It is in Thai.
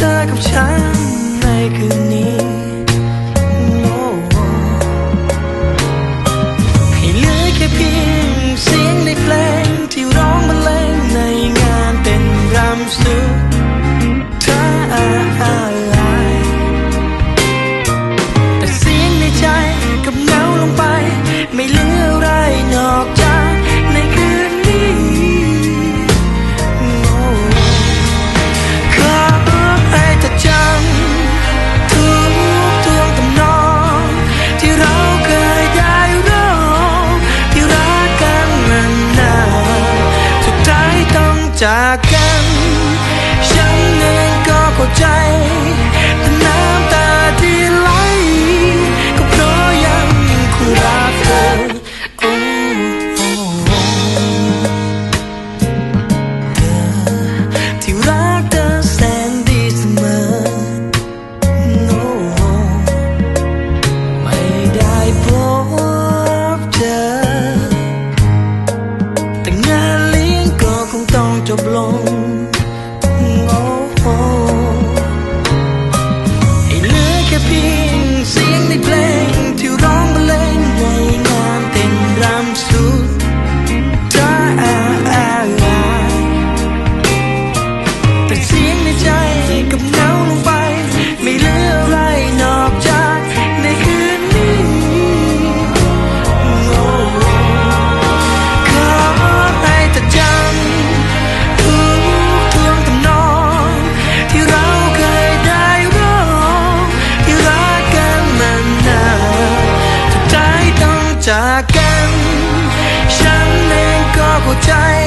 เธอกับฉันในคืนนี้ให้เหลือแค่เพียงเสียงในเพลงที่ร้องบรรเลงในงานเต้นรำสุดเธอ จากกัน ฉันนั้นก็เข้าใจแต่น้ำตา viento blond shine.